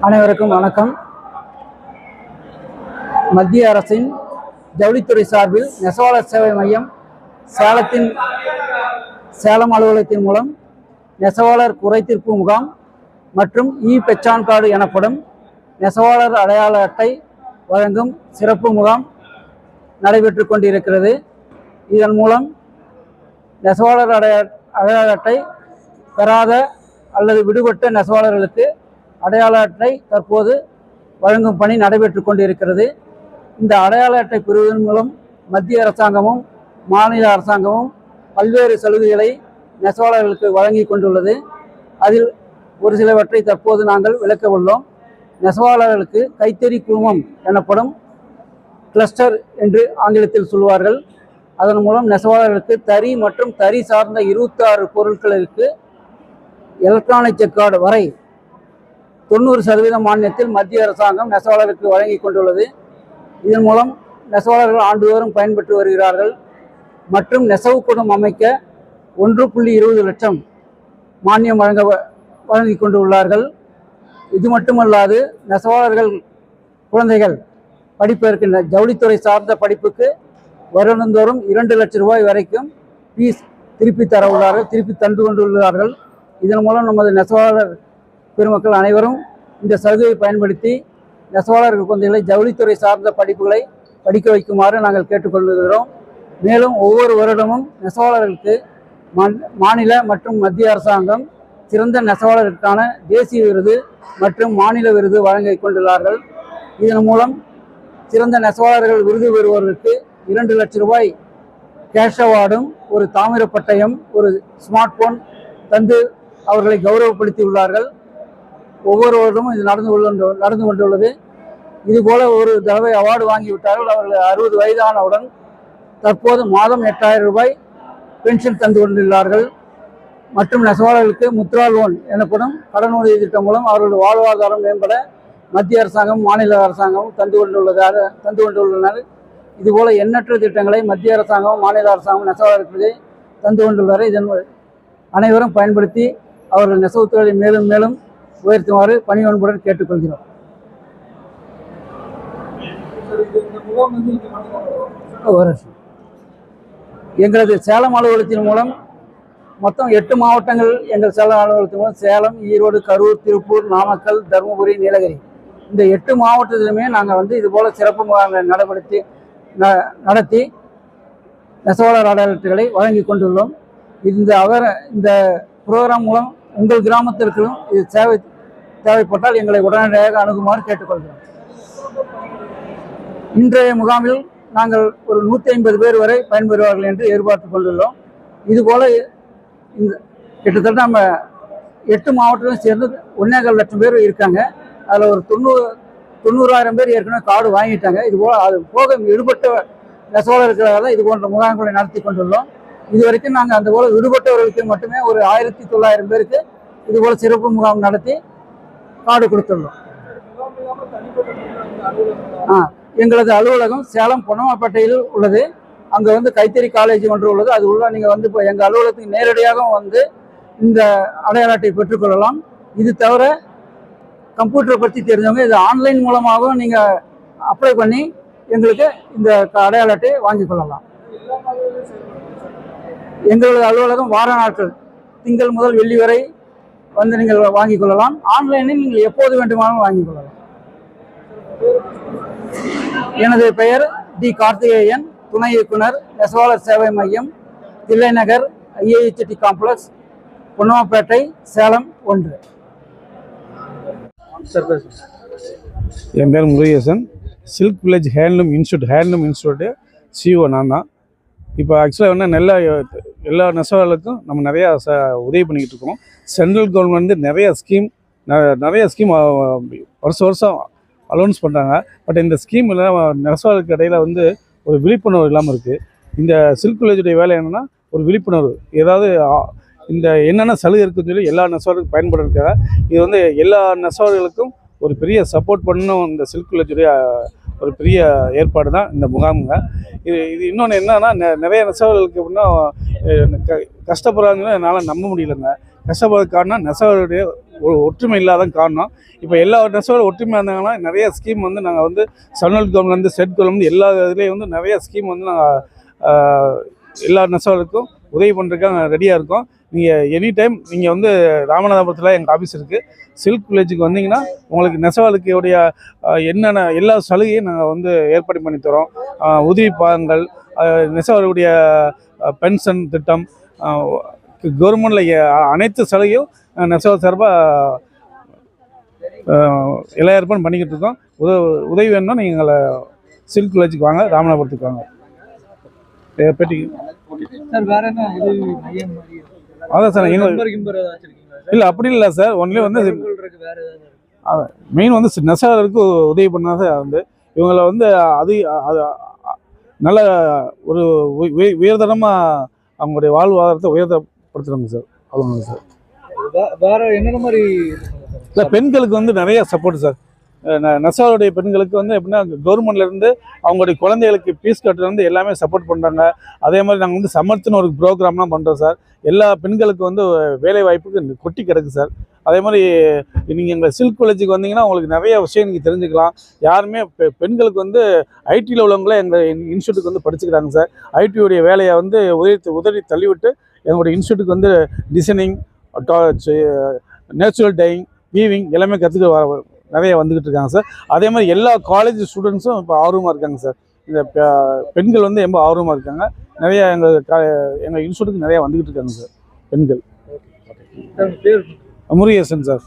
அனைவருக்கும் வணக்கம். மத்திய அரசின் ஜவுளித்துறை சார்பில் நெசவாளர் சேவை மையம் சேலத்தின் சேலம் அலுவலகத்தின் மூலம் நெசவாளர் குறைதீர்ப்பு முகாம் மற்றும் இ பெச்சான் கார்டு எனப்படும் நெசவாளர் அடையாள அட்டை வழங்கும் சிறப்பு முகாம் நடைபெற்று கொண்டிருக்கிறது. இதன் மூலம் நெசவாளர் அடைய அடையாள அட்டை பெறாத அல்லது விடுபட்ட நெசவாளர்களுக்கு அடையாள அட்டை தற்போது வழங்கும் பணி நடைபெற்று கொண்டிருக்கிறது. இந்த அடையாள அட்டை பெறுவதன் மூலம் மத்திய அரசாங்கமும் மாநில அரசாங்கமும் பல்வேறு சலுகைகளை நெசவாளர்களுக்கு வழங்கி கொண்டுள்ளது. அதில் ஒரு சிலவற்றை தற்போது நாங்கள் விளக்க உள்ளோம். நெசவாளர்களுக்கு கைத்தறி குழுமம் எனப்படும் கிளஸ்டர் என்று ஆங்கிலத்தில் சொல்வார்கள். அதன் மூலம் நெசவாளர்களுக்கு தறி மற்றும் தறி சார்ந்த இருபத்தாறு பொருட்களுக்கு எலக்ட்ரானிக் செக் கார்டு வரை தொண்ணூறு சதவீத மானியத்தில் மத்திய அரசாங்கம் நெசவாளருக்கு வழங்கி கொண்டுள்ளது. இதன் மூலம் நெசவாளர்கள் ஆண்டுதோறும் பயன்பெற்று வருகிறார்கள். மற்றும் நெசவு கூடம் அமைக்க ஒன்று புள்ளி இருபது லட்சம் மானியம் வழங்க வழங்கி கொண்டு உள்ளார்கள் இது மட்டுமல்லாது நெசவாளர்கள் குழந்தைகள் படிப்பதற்கு ஜவுளித்துறை சார்ந்த படிப்புக்கு வருடந்தோறும் இரண்டு லட்சம் ரூபாய் வரைக்கும் ஃபீஸ் திருப்பி தர உள்ளார்கள் திருப்பி தந்து கொண்டுள்ளார்கள் இதன் மூலம் நமது நெசவாளர் பெருமக்கள் அனைவரும் இந்த சலுகையை பயன்படுத்தி நெசவாளர்கள் குழந்தைகளை ஜவுளித்துறை சார்ந்த படிப்புகளை படிக்க வைக்குமாறு நாங்கள் கேட்டுக்கொள்கிறோம். மேலும் ஒவ்வொரு வருடமும் நெசவாளர்களுக்கு மாநில மற்றும் மத்திய அரசாங்கம் சிறந்த நெசவாளருக்கான தேசிய விருது மற்றும் மாநில விருது வழங்கிக் கொண்டுள்ளார்கள். இதன் மூலம் சிறந்த நெசவாளர்கள் விருது பெறுவோருக்கு இரண்டு லட்சம் ரூபாய் கேஷ் அவார்டும் ஒரு தாமிர பட்டயம் ஒரு ஸ்மார்ட் போன் தந்து அவர்களை கௌரவப்படுத்தி உள்ளார்கள் ஒவ்வொரு வருடமும் இது நடந்து கொள்ள நடந்து கொண்டுள்ளது. இதுபோல ஒரு தடவை அவார்டு வாங்கிவிட்டார்கள். அவர்கள் அறுபது வயதானவுடன் தற்போது மாதம் எட்டாயிரம் ரூபாய் பென்ஷன் தந்து கொண்டுள்ளார்கள். மற்றும் நெசவாளர்களுக்கு முத்ரா லோன் எனப்படும் கடன் உதவி திட்டம் மூலம் அவர்களுடைய வாழ்வாதாரம் மேம்பட மத்திய அரசாங்கம் மாநில அரசாங்கமும் தந்து கொண்டுள்ளதாக தந்து கொண்டுள்ளனர். இதுபோல எண்ணற்ற திட்டங்களை மத்திய அரசாங்கம் மாநில அரசாங்கம் நெசவாளர்களுக்கு தந்து கொண்டுள்ளார் இதன் அனைவரும் பயன்படுத்தி அவர்கள் நெசவு தொழிலை மேலும் மேலும் உயர்த்துமாறு பணி ஒன்புடன் கேட்டுக்கொள்கிறோம். எங்களது சேலம் அலுவலகத்தின் மூலம் மொத்தம் எட்டு மாவட்டங்கள் எங்கள் சேலம் அலுவலகத்தின் மூலம் சேலம் ஈரோடு கரூர் திருப்பூர் நாமக்கல் தருமபுரி நீலகிரி. இந்த எட்டு மாவட்டத்திலுமே நாங்கள் வந்து இது போல சிறப்பு முகாம்களை நடைபெறுத்தி நடத்தி நெசவாளர் அடையாளத்துகளை வழங்கி கொண்டுள்ளோம். இந்த அவர் இந்த புரோகிராம் மூலம் உங்கள் கிராமத்திற்கும் இது தேவை தேவைப்பட்டால் எங்களை உடனடியாக அணுகுமாறு கேட்டுக்கொள்கிறோம். இன்றைய முகாமில் நாங்கள் ஒரு நூற்றி ஐம்பது பேர் வரை பயன்பெறுவார்கள் என்று எதிர்பார்த்து கொண்டுள்ளோம். இதுபோல இந்த கிட்டத்தட்ட நம்ம எட்டு மாவட்டத்திலும் சேர்ந்து ஒன்னேகால் லட்சம் பேர் இருக்காங்க. அதில் ஒரு தொண்ணூறு தொண்ணூறாயிரம் பேர் ஏற்கனவே கார்டு வாங்கிட்டாங்க. இது போல அது போக விடுபட்ட நெசவாளர்களாக தான் இது போன்ற முகாம்களை நடத்தி கொண்டுள்ளோம் இது வரைக்கும் நாங்கள் அந்த போல விடுபட்டவர்களுக்கு மட்டுமே ஒரு ஆயிரத்தி தொள்ளாயிரம் பேருக்கு இது போல சிறப்பு முகாம் நடத்தி கார்டு கொடுத்துள்ளோம் ஆ எங்களது அலுவலகம் சேலம் பொன்னமாப்பேட்டையில் உள்ளது. அங்கே வந்து கைத்தறி காலேஜ் ஒன்று உள்ளது. அது உள்ள நீங்கள் வந்து இப்போ எங்கள் அலுவலகத்துக்கு நேரடியாகவும் வந்து இந்த அடையாள அட்டை பெற்றுக்கொள்ளலாம். இது தவிர கம்ப்யூட்டரை பற்றி தெரிஞ்சவங்க இது ஆன்லைன் மூலமாகவும் நீங்கள் அப்ளை பண்ணி எங்களுக்கு இந்த க- அடையாள அட்டையை வாங்கிக் கொள்ளலாம். எங்களது அலுவலகம் வார நாட்கள் திங்கள் முதல் வெள்ளி வரை வந்து நீங்கள் வாங்கிக் கொள்ளலாம். ஆன்லைனில் நீங்கள் எப்போது வேண்டுமானாலும் வாங்கிக் கொள்ளலாம். எனது பெயர் டி கார்த்திகேயன். துணை இயக்குனர் நெசவாளர் சேவை மையம் தில்லைநகர் ஐஏஹெச்டி காம்ப்ளெக்ஸ் பொன்னமாப்பேட்டை சேலம் ஒன்று. என் பேர் Murugesan. Silk village handloom institute handloom institute CO நான் தான். இப்போ ஆக்சுவலாக என்ன நல்லா எல்லா நெசவாளர்களுக்கும் நம்ம நிறையா ச உதவி பண்ணிக்கிட்டு இருக்கோம். சென்ட்ரல் கவர்மெண்ட் வந்து நிறையா ஸ்கீம் நிறைய ஸ்கீம் வருஷம் வருஷம் அலௌன்ஸ் பண்ணுறாங்க பட் இந்த ஸ்கீமில் நெசவாளருக்கு இடையில் வந்து ஒரு விழிப்புணர்வு இல்லாமல் இருக்குது இந்த சில்க் வில்லேஜுடைய வேலை என்னென்னா ஒரு விழிப்புணர்வு. ஏதாவது இந்த என்னென்ன சலுகை இருக்குன்னு சொல்லி எல்லா நெசவாளருக்கும் பயன்படுறதுக்காக இது வந்து எல்லா நெசவாளர்களுக்கும் ஒரு பெரிய சப்போர்ட் பண்ணணும் இந்த சில்க் வில்லேஜுடைய ஒரு பெரிய ஏற்பாடு தான் இந்த முகாமுங்க. இது இது இன்னொன்று என்னன்னா நெ- நிறைய நெசவாளர்களுக்கு எப்படின்னா க- கஷ்டப்படுறாங்கன்னு என்னால் நம்ப முடியலங்க. கஷ்டப்படுற காரணம் நெசவாளருடைய ஒரு ஒற்றுமை இல்லாத காரணம். இப்போ எல்லா நெசவாளர் ஒற்றுமையாக இருந்தாங்கன்னா நிறைய ஸ்கீம் வந்து நாங்கள் வந்து சென்ட்ரல் கவர்மெண்ட்லேருந்து ஸ்டேட் கவர்மெண்ட் எல்லா இதுலேயும் வந்து நிறைய ஸ்கீம் வந்து நாங்கள் எல்லா நெசவாளருக்கும் உதவி பண்ணுறதுக்காக ரெடியாக இருக்கோம். நீங்கள் எனி டைம் நீங்கள் வந்து ராமநாதபுரத்தில் எங்கள் ஆஃபீஸ் இருக்குது சில்க் வில்லேஜுக்கு வந்தீங்கன்னா உங்களுக்கு நெசவாளுக்கு உடைய என்னென்ன எல்லா சலுகையும் நாங்கள் வந்து ஏற்பாடு பண்ணி தரோம் உதவி பாகங்கள் நெசவாளுடைய பென்ஷன் திட்டம் கவர்மெண்டில் அனைத்து சலுகையும் நெசவாள் சார்பாக எல்லா ஏற்பாடும் பண்ணிக்கிட்டு இருக்கோம். உத உதவி வேணும்னா நீங்கள் எங்களை சில்க் வில்லேஜுக்கு வாங்க ராமநாதபுரத்துக்கு வாங்க. பெட்டி. சார் வேறு என்ன உதவி மையம் மாதிரி அதான் சார் இல்லை அப்படி இல்லை சார். ஒன்லி வந்து மெயின் வந்து நெசவாளருக்கு உதவி பண்ணாத வந்து. இவங்களை வந்து அது நல்ல ஒரு உய- உய- உயர்தரமாக அவங்களுடைய வாழ்வாதாரத்தை உயர்தப்படுத்துகிறாங்க சார் அவ்வளோங்க சார். வேற என்னென்ன மாதிரி இல்லை பெண்களுக்கு வந்து நிறைய சப்போர்ட் சார். நெசவாளுடைய பெண்களுக்கு வந்து எப்படின்னா கவர்மெண்ட்லேருந்து அவங்களுடைய குழந்தைகளுக்கு ஃபீஸ் கட்டுறது எல்லாமே சப்போர்ட் பண்ணுறாங்க அதே மாதிரி நாங்கள் வந்து சமர்த்துன்னு ஒரு ப்ரோக்ராம்லாம் பண்ணுறோம் சார் எல்லா பெண்களுக்கு வந்து வேலை வாய்ப்புக்கு கொட்டி கிடக்கு சார் அதே மாதிரி நீங்கள் எங்கள் சில்க் காலேஜுக்கு வந்தீங்கன்னா உங்களுக்கு நிறைய விஷயம் நீங்கள் தெரிஞ்சுக்கலாம். யாருமே பெ- பெண்களுக்கு வந்து ஐடியில் உள்ளவங்களே எங்கள் இன்ஸ்டியூட்டுக்கு வந்து படிச்சுக்கிறாங்க சார் ஐடியுடைய வேலையை வந்து உதவி உதவி தள்ளிவிட்டு எங்களுடைய இன்ஸ்டியூட்டுக்கு வந்து டிசைனிங் நேச்சுரல் டைங் வீவிங் எல்லாமே கற்றுக்க வர நிறைய வந்துக்கிட்டு இருக்காங்க சார். அதே மாதிரி எல்லா காலேஜ் ஸ்டூடெண்ட்ஸும் இப்போ ஆர்வமாக இருக்காங்க சார். இந்த பெண்கள் வந்து ரொம்ப ஆர்வமாக இருக்காங்க. நிறைய எங்கள் எங்கள் இன்ஸ்டியூட்டுக்கு நிறைய வந்துக்கிட்டு இருக்காங்க சார். பெண்கள். முருகேசன் சார்.